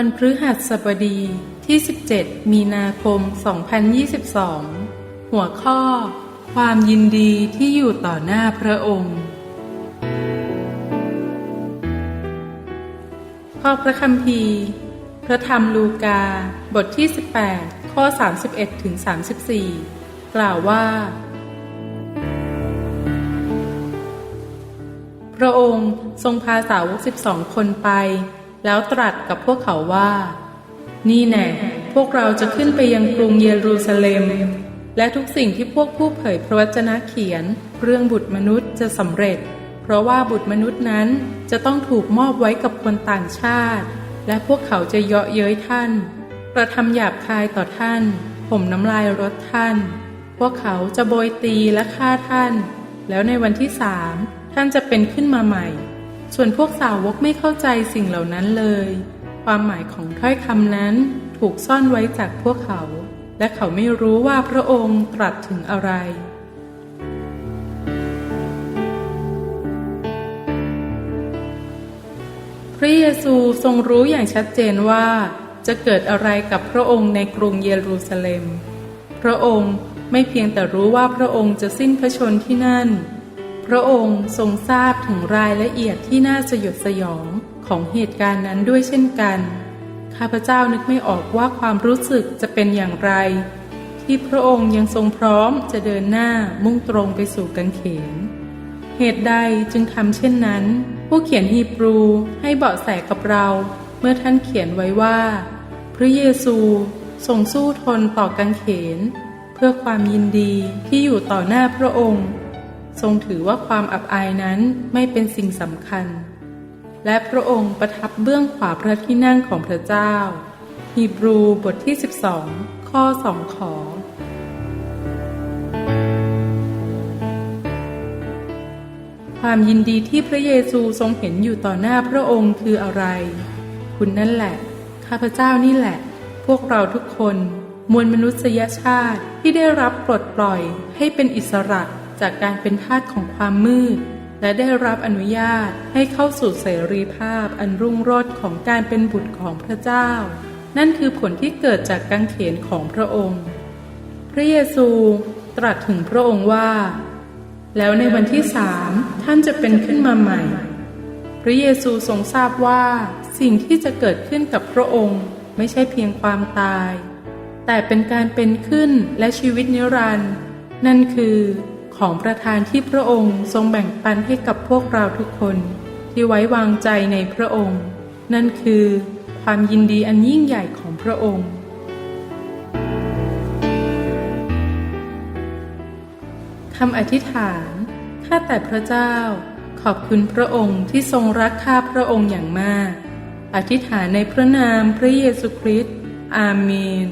วันพฤหัสบดีที่ 17 มีนาคม 2022 หัวข้อ ความยินดีที่อยู่ต่อหน้าพระองค์ข้อพระคัมภีร์ พระธรรมลูกา บทที่ 18 ข้อ 31ถึง34 กล่าวว่า พระองค์ทรงพาสาวกสิบสองคนไป แล้วตรัสกับพวกเขาว่า นี่แน่พวกเราจะขึ้นไปยังกรุงเยรูซาเล็ม และทุกสิ่งที่พวกผู้เผยพระวจนะเขียน เรื่องบุตรมนุษย์จะสำเร็จ เพราะว่าบุตรมนุษย์นั้นจะต้องถูกมอบไว้กับคนต่างชาติ และพวกเขาจะเยาะเย้ยท่านกระทำหยาบคายต่อท่านผมน้ำลายรถท่าน พวกเขาจะโบยตีและฆ่าท่าน แล้วในวันที่สามท่านจะเป็นขึ้นมาใหม่ ส่วนพวกสาวกไม่เข้าใจสิ่งเหล่านั้นเลย ความหมายของถ้อยคำนั้นถูกซ่อนไว้จากพวกเขา และเขาไม่รู้ว่าพระองค์ตรัสถึงอะไร พระเยซูทรงรู้อย่างชัดเจนว่าจะเกิดอะไรกับพระองค์ในกรุงเยรูซาเล็ม พระองค์ไม่เพียงแต่รู้ว่าพระองค์จะสิ้นพระชนที่นั่น พระองค์ทรงทราบถึงรายละเอียดที่น่าสยดสยองของเหตุการณ์นั้นด้วยเช่นกัน ข้าพเจ้านึกไม่ออกว่าความรู้สึกจะเป็นอย่างไร ที่พระองค์ยังทรงพร้อมจะเดินหน้ามุ่งตรงไปสู่กังเขน เหตุใดจึงทำเช่นนั้น ผู้เขียนฮีบรูให้เบาะแสกับเรา เมื่อท่านเขียนไว้ว่า พระเยซูทรงสู้ทนต่อกังเขน เพื่อความยินดีที่อยู่ต่อหน้าพระองค์ ทรงถือว่าความอับอายนั้นไม่เป็นสิ่งสำคัญ และพระองค์ประทับเบื้องขวาพระที่นั่งของพระเจ้า ฮีบรูบทที่ 12 ข้อสองขอ ความยินดีที่พระเยซูทรงเห็นอยู่ต่อหน้าพระองค์คืออะไร คุณนั่นแหละ ข้าพเจ้านี่แหละ พวกเราทุกคน มวลมนุษยชาติที่ได้รับปลดปล่อยให้เป็นอิสระ จากการเป็นทาสของความมืด และได้รับอนุญาตให้เข้าสู่เสรีภาพอันรุ่งโรจน์ของการเป็นบุตรของพระเจ้า นั่นคือผลที่เกิดจากกังเขนของพระองค์ พระเยซูตรัสถึงพระองค์ว่า แล้วในวันที่สามท่านจะเป็นขึ้นมาใหม่ พระเยซูทรงทราบว่าสิ่งที่จะเกิดขึ้นกับพระองค์ไม่ใช่เพียงความตาย แต่เป็นการเป็นขึ้นและชีวิตนิรันดร์นั่นคือ ของประทานที่พระองค์ทรงแบ่งปันให้กับพวกเราทุกคนที่ไว้วางใจในพระองค์ นั่นคือความยินดีอันยิ่งใหญ่ของพระองค์ คำอธิษฐาน ข้าแต่พระเจ้า ขอบคุณพระองค์ที่ทรงรักข้าพระองค์อย่างมาก อธิษฐานในพระนามพระเยซูคริสต์อาเมน